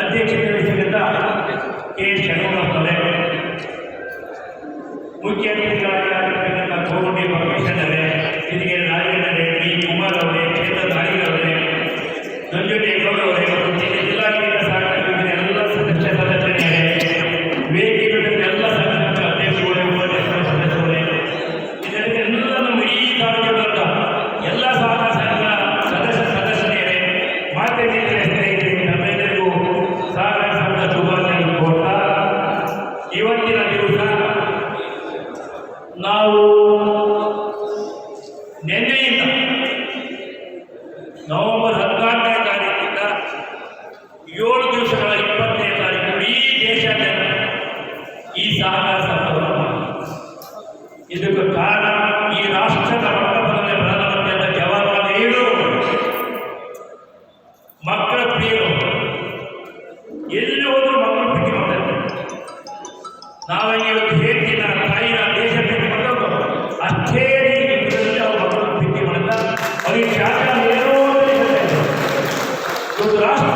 ಅಧ್ಯಕ್ಷತೆ ವಹಿಸಿದ್ದ ಕೆ ಶರಣಗೌಡರವರೇ ಮುಖ್ಯ ಅತಿಥಿಗಳಾಗಿರತಕ್ಕಂಥ ಕೋಮಟಿ ಪರಮೇಶ್ವರರೇ ಹಿರಿಯ ನಾರಾಯಣ ರೆಡ್ಡಿ ಕುಮಾರ್ ಅವರೇ ನಾವು সুতরাং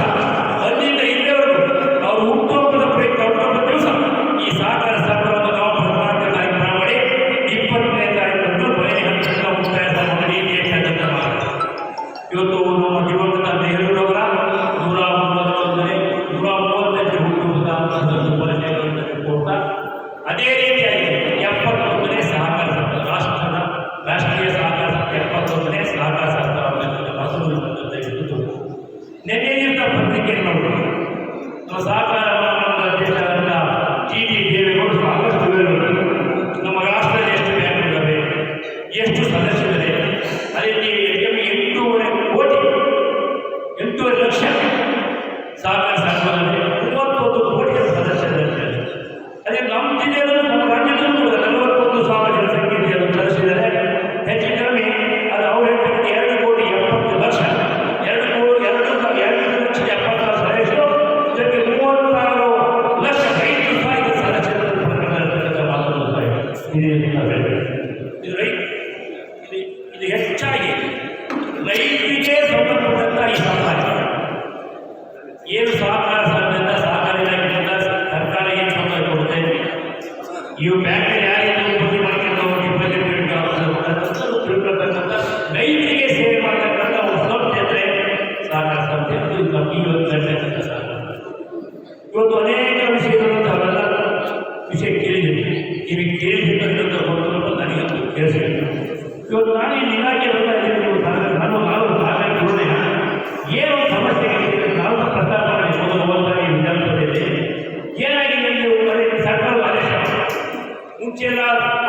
不见了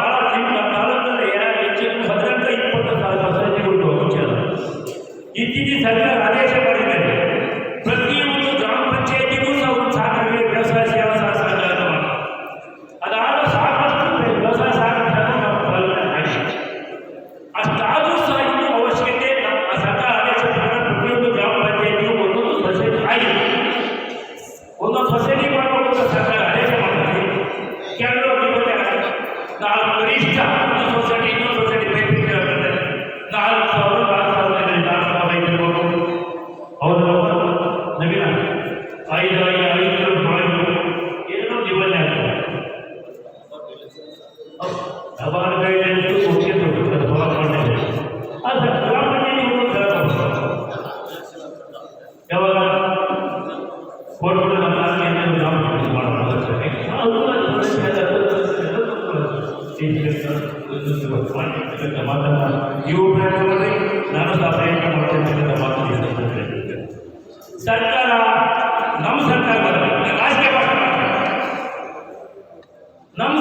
ನಮ್ಮ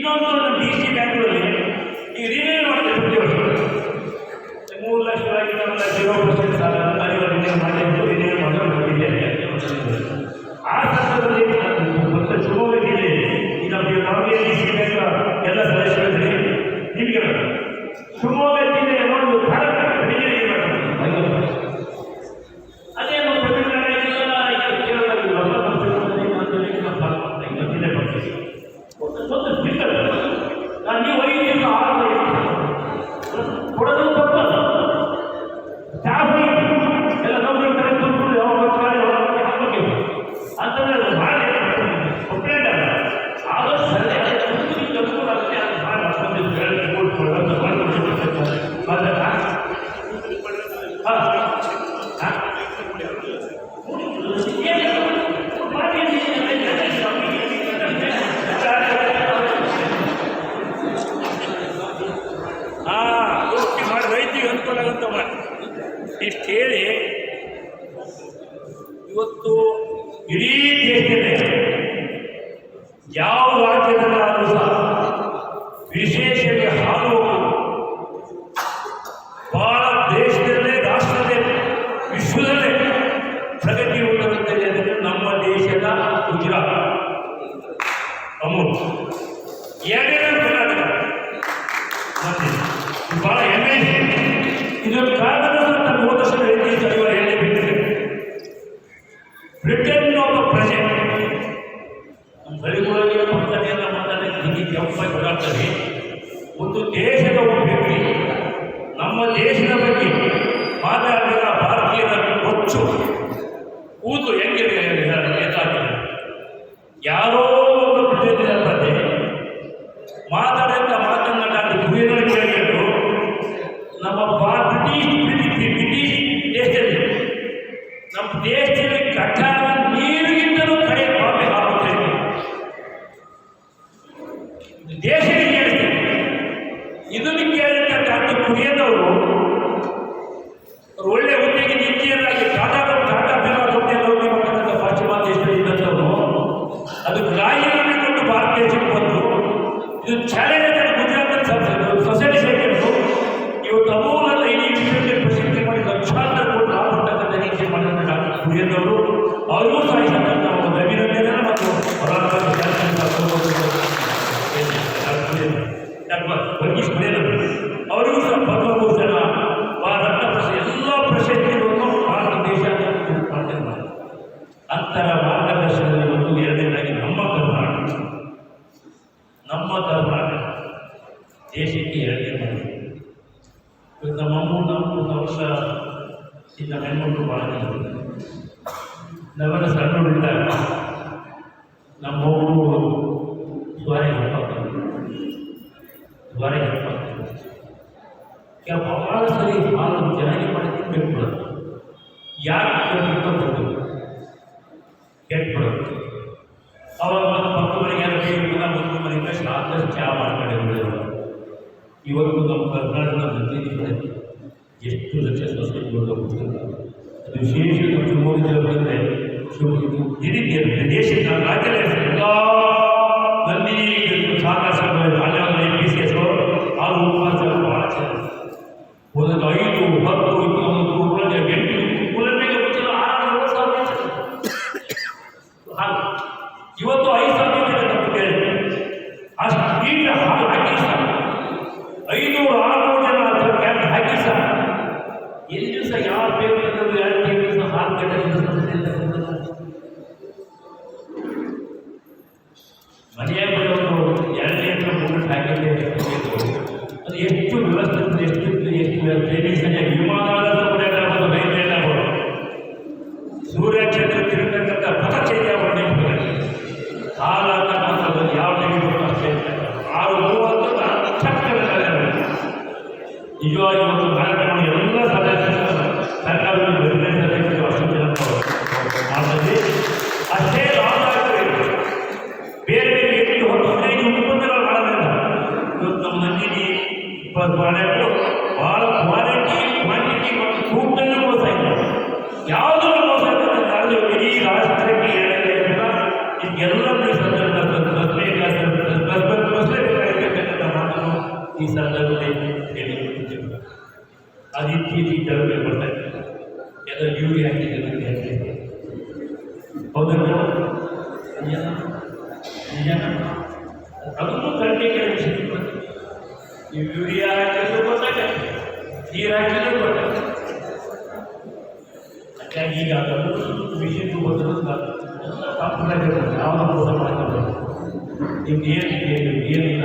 no, no, देश बी मतलब ಕ್ರಿಯೇಟ್ ಮಾಡಿ ಇವತ್ತು ನಮ್ಮ ಅಮ್ಮನ ಒಂದು ವರ್ಷ ಇಂದ ಹೆಣ್ಮಕ್ಳು ಭಾಳ ನಾವೆಲ್ಲ ಸಣ್ಣ ಬಿಟ್ಟಾಗ ನಮ್ಮ ಮಗು ದ್ವಾರಿಗೆ ಹೆಲ್ಪಾಗ್ತದೆ ದ್ವಾರಿಗೆ ಹೆಲ್ಪಾಗ್ತದೆ ಕೆಲವು ಭಾಳ ಸರಿ ಭಾಳ ಚೆನ್ನಾಗಿ ಮಾಡಿ ತಿನ್ಬೇಕು ಯಾರು ಇವತ್ತು ನಮ್ಮ ಕರ್ನಾಟಕ ಪ್ರತಿನಿಧಿಗಳು ಎಷ್ಟು ಲಕ್ಷ ಸೊಸೈಟಿಗಳು ಅದು ವಿಶೇಷ ಮೋದಿ ಬಂದರೆ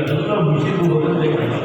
ಎಲ್ಲ ಮುಗಿದು ಹೋಗುತ್ತೆ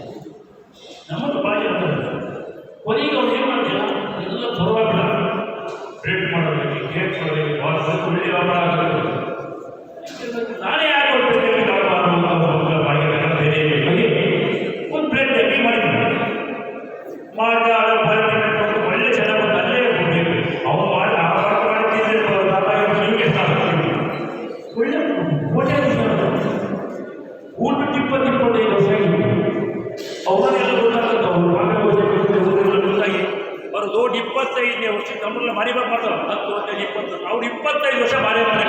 ಇಪ್ಪತ್ತೈದನೇ ವರ್ಷ ನಮ್ಮನ್ನ ಮರಿಬಾರ್ದು ಹತ್ತು ಹದಿನೈದು ಇಪ್ಪತ್ತು ಅವ್ರು ಇಪ್ಪತ್ತೈದು ವರ್ಷ ಬಾರಿ ಬಾರಿ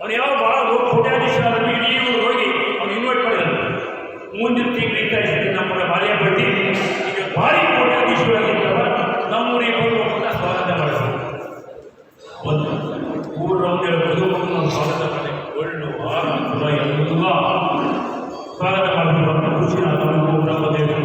ಅವ್ರು ಯಾವ ಭಾಳ ಕೋಟ್ಯಾಧೀಶರನ್ನು ಇಡೀ ಹೋಗಿ ಅವ್ನು ಇನ್ವೈಟ್ ಮಾಡಿದ್ರು. ಮುಂದಿನ ತಿಂಗಳು ಇಂಥ ಇರ್ತೀನಿ ನಮ್ಮ ಬಡ್ಡಿ. ಈಗ ಭಾರಿ ಕೋಟ್ಯಾಧೀಶರಾಗಿದ್ದವ ನಮ್ಮೂರಿಗೆ ಬಂದು ಅವ್ರನ್ನ ಸ್ವಾಗತ ಮಾಡಿದ್ರು. ಒಂದು ಊರವ್ರು ಹೇಳ್ಬೋದು ಸ್ವಾಗತ ಮಾಡಿ. ಒಳ್ಳು ಎಲ್ಲ ಸ್ವಾಗತ ಮಾಡಿ ಖುಷಿ ನಮ್ಮ ದೇವರು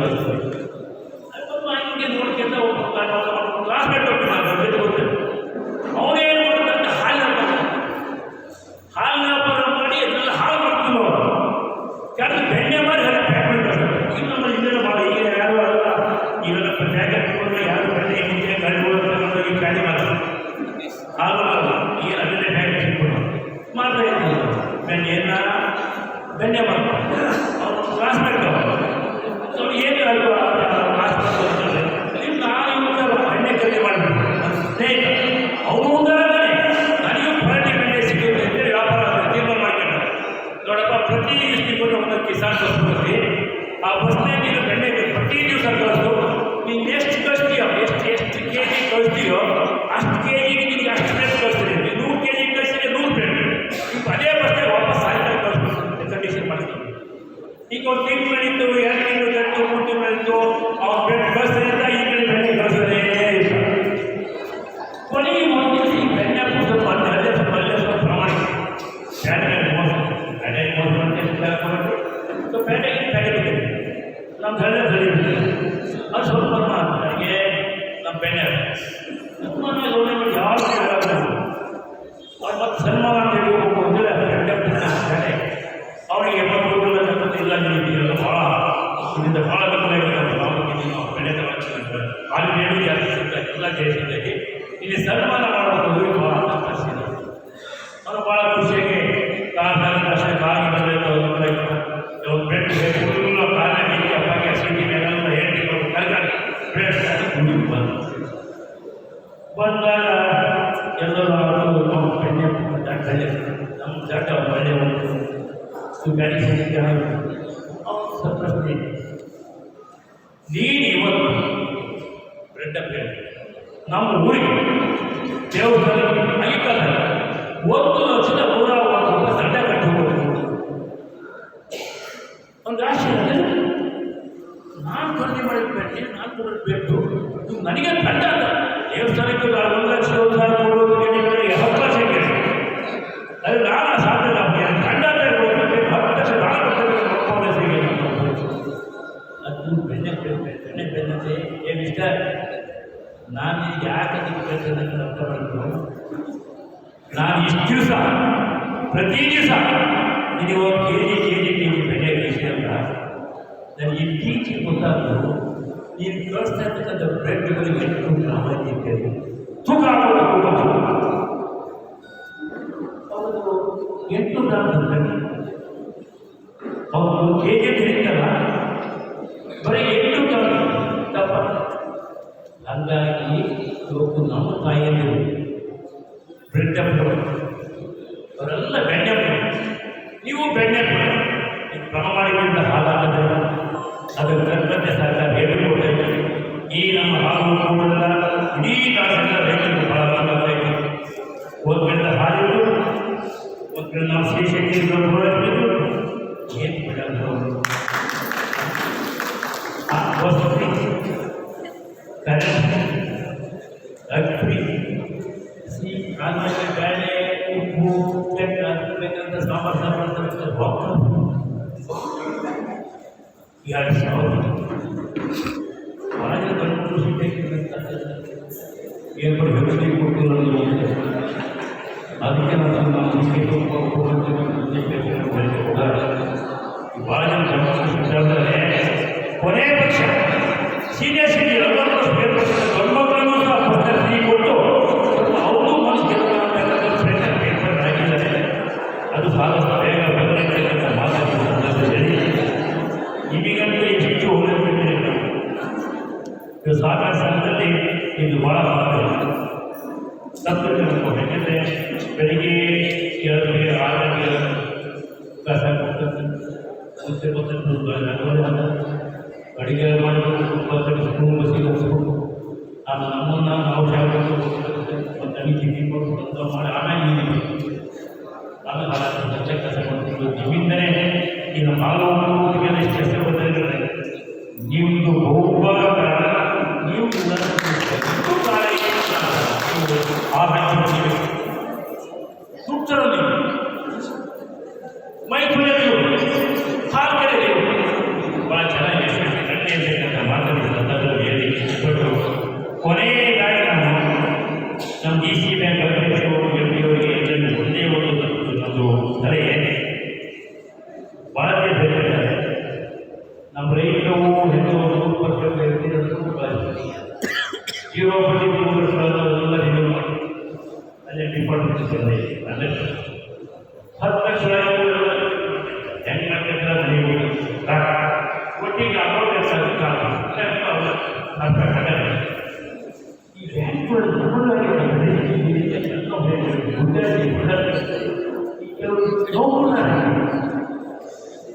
ಕೊಡ್ತೀನಿ ನೀನು ಇವತ್ತು ಬ್ರೆಡ್ ಅಂತ ಹೇಳಿ ನಮ್ಮ ಊರಿಗೆ ದೇವಸ್ಥಾನ ಅಲ್ಲಿದ್ದಾರೆ ಒಂದು ಲಕ್ಷದ దిశ ప్రతి దిశ ఇది ఒక కేజీ కేజీ నేను పెళ్ళే విషయం కాదు దాన్ని ఇప్పించి పొందాను ఈ వ్యవస్థాపిత బ్రెడ్ కొని పెట్టుకుంటున్నామని చెప్పారు తూకాకుండా ఎంతో దాని ಈ ನಮ್ಮ ಹಾಲು ಕೂಡದ ಇಡೀ ಕಾಲದಿಂದ ರೈತರು ಬಹಳ ಬಲವಾಗಬೇಕು ಒಂದು ಬೆಳೆದ ಹಾಲಿಗೂ ನಾವು ಶ್ರೀ ಶಕ್ತಿ ఏర్పడి కొట్టుకున్నాను అందుకే మనం మన వాళ్ళని సంరక్షించాలనే ಕೊನೆ ಪಕ್ಷ ಸೀನಿಯರ್ ಸಿಟಿ ಎಲ್ಲರೂ ಬೇರ್ಪಡಿಸಿದ ಗಂಡಮಕ್ಕಳನ್ನು ಸಹ ಪ್ರದರ್ಶನ ಕೊಟ್ಟು ಅವರು ಮನಸ್ಸು ಪ್ರಯತ್ನ ಬೇರ್ಪಡಾಗಿದ್ದಾರೆ ಅದು ಬಹಳ ಬೇಗ ಬರಬೇಕಂತ ಮಾತಾಡಿದ ಸಂದರ್ಭದಲ್ಲಿ ಈಗಂತೂ ಹೆಚ್ಚು ಹೋಗಬೇಕು ಸಾಕಷ್ಟು ಮುಂಚೆ ಗೊತ್ತಿದ್ದು ಅಡುಗೆ ಬಸ್ಸಿಗೆ ಹೋಗ್ಬೇಕು ಆಮೇಲೆ ನಮ್ಮನ್ನು ನಾವು ಹೋಗ್ಬೇಕು ಮತ್ತು ಮಾಡಿ ಆಮೇಲೆ ಆಮೇಲೆ. ಸ್ವಚ್ಛ ಕಸ ಮಾಡ್ಕೊಂಡು ನಿಮ್ಮಿಂದನೇ ಈಗ ಮಾನವರು ಎಷ್ಟು ಕೆಲಸ ಬರ್ತಾರೆ ನಿಮ್ಮದು ಬಹುಭಾಗ ನೀವು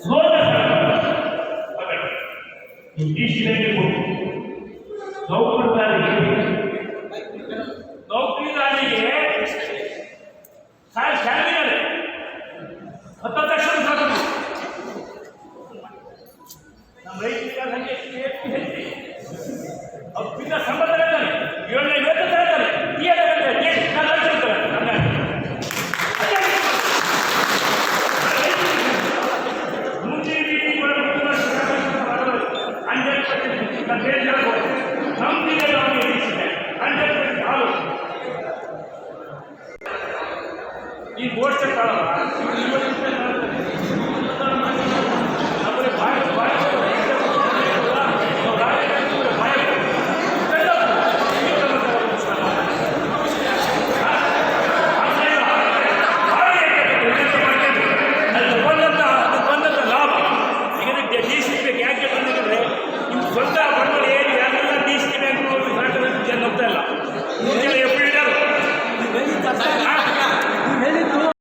Slow down. Okay. Initiative.